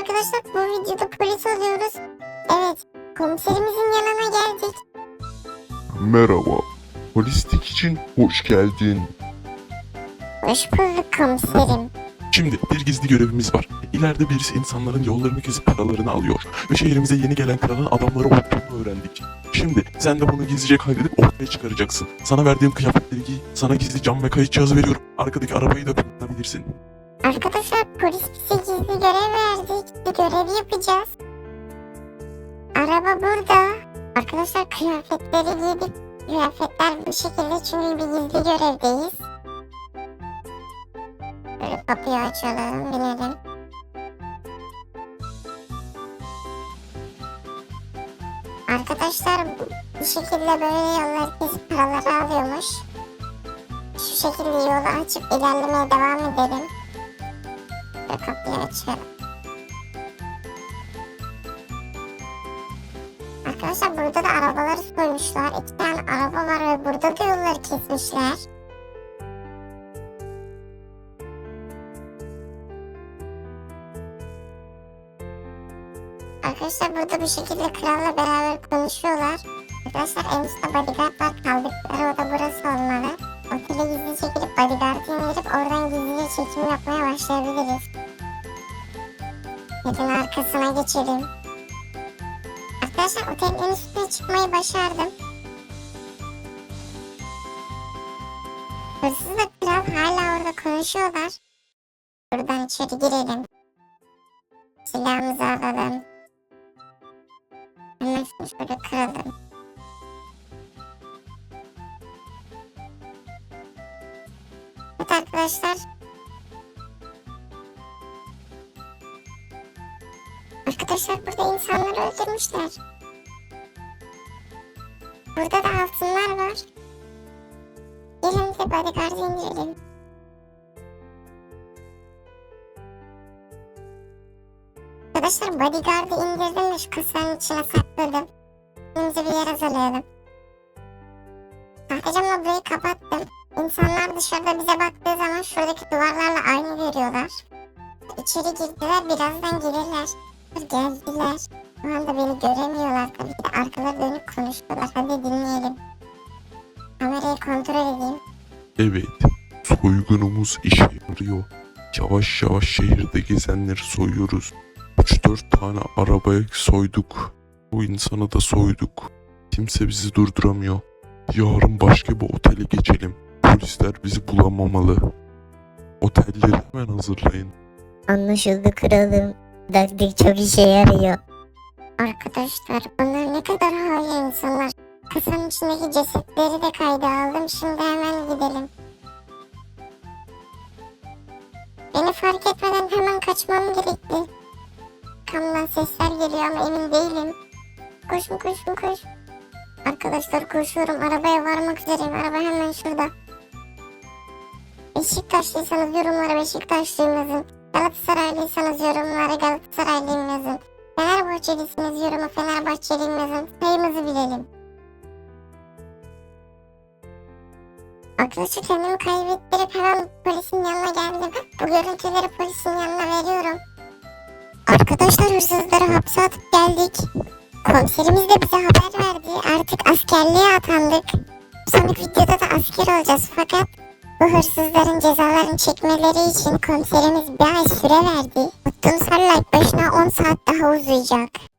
arkadaşlar bu videoda polis oluyoruz. Evet komiserimizin yanına geldik. Merhaba. Polislik için hoş geldin. Hoş bulduk komiserim. Şimdi bir gizli görevimiz var. İleride birisi insanların yollarını kesip paralarını alıyor. Ve şehrimize yeni gelen kralın adamları olduğunu öğrendik. Şimdi sen de bunu gizlice kaydedip ortaya çıkaracaksın. Sana verdiğim kıyafetleri giy. Sana gizli cam ve kayıt cihazı veriyorum. Arkadaki arabayı da kullanabilirsin. Arkadaşlar polis bize gizli görev verdi. Gizli görev yapacağız. Araba burada. Arkadaşlar kıyafetleri giydik. Kıyafetler bu şekilde çünkü bir gizli görevdeyiz. Böyle kapıyı açalım binelim. Arkadaşlar bu şekilde böyle yolları kesip paraları alıyormuş. Şu şekilde yolu açıp ilerlemeye devam edelim. Ve kapıyı açıyorum. Arkadaşlar burada da arabaları soymuşlar. İki tane araba var ve burada da yolları kesmişler. Arkadaşlar burada bir şekilde kralla beraber konuşuyorlar. Arkadaşlar en üstte bodyguard var. Kaldıkları oda burası olmalı. Otele gizli çekilip bodyguard'ı indirip oradan gizlice çekim yapmaya başlayabiliriz. Neden arkasına geçelim. Arkadaşlar otelin en üstüne çıkmayı başardım. Hırsızla kral hala orada konuşuyorlar. Buradan içeri girelim. Silahımızı alalım. Hemen şöyle kıralım. Evet arkadaşlar. Arkadaşlar burada insanları öldürmüşler. Burada da altınlar var. Gelin de bodyguard'ı indirelim. Arkadaşlar bodyguard'ı indirdim ve şu kasanın içine sakladım. Önce bir yer hazırlayalım. Sahtecamla burayı kapattım. İnsanlar dışarıda bize baktığı zaman şuradaki duvarlarla aynı görüyorlar. İçeri girdiler birazdan gelirler. Geldiler. Şu anda beni göremiyorlar tabii ki de arkaları dönüp konuşuyorlar. Hadi dinleyelim. Kamerayı kontrol edeyim. Evet. Soygunumuz işe yarıyor. Yavaş yavaş şehirde gezenleri soyuyoruz. 3-4 tane arabaya soyduk. Bu insanı da soyduk. Kimse bizi durduramıyor. Yarın başka bir otele geçelim. Polisler bizi bulamamalı. Otelleri hemen hazırlayın. Anlaşıldı kralım. Taktik çok işe yarıyor. Arkadaşlar bunlar ne kadar hain insanlar. Kasanın içindeki cesetleri de kayda aldım. Şimdi hemen gidelim. Beni fark etmeden hemen kaçmam gerekti. Kamdan sesler geliyor ama emin değilim. Koşun koşun koş. Arkadaşlar koşuyorum. Arabaya varmak üzereyim. Araba hemen şurada. Beşiktaşlıysanız yorumlara Beşiktaşlıyım yazın. Galatasaraylıysanız yorumlara Galatasaraylıyım yazın. Fenerbahçelisiniz yoruma Fenerbahçeliyim yazın. Sayımızı bilelim. Arkadaşlar kendimi kaybettirip hemen polisin yanına geldim. Bu görüntüleri polisin yanına veriyorum. Arkadaşlar hırsızları hapse atıp geldik. Komiserimiz de bize haber verdi. Artık askerliğe atandık. Sonraki videoda da asker olacağız fakat bu hırsızların cezalarını çekmeleri için komiserimiz bir ay süre verdi. Tuttuğumuz her like başına 10 saat daha uzayacak.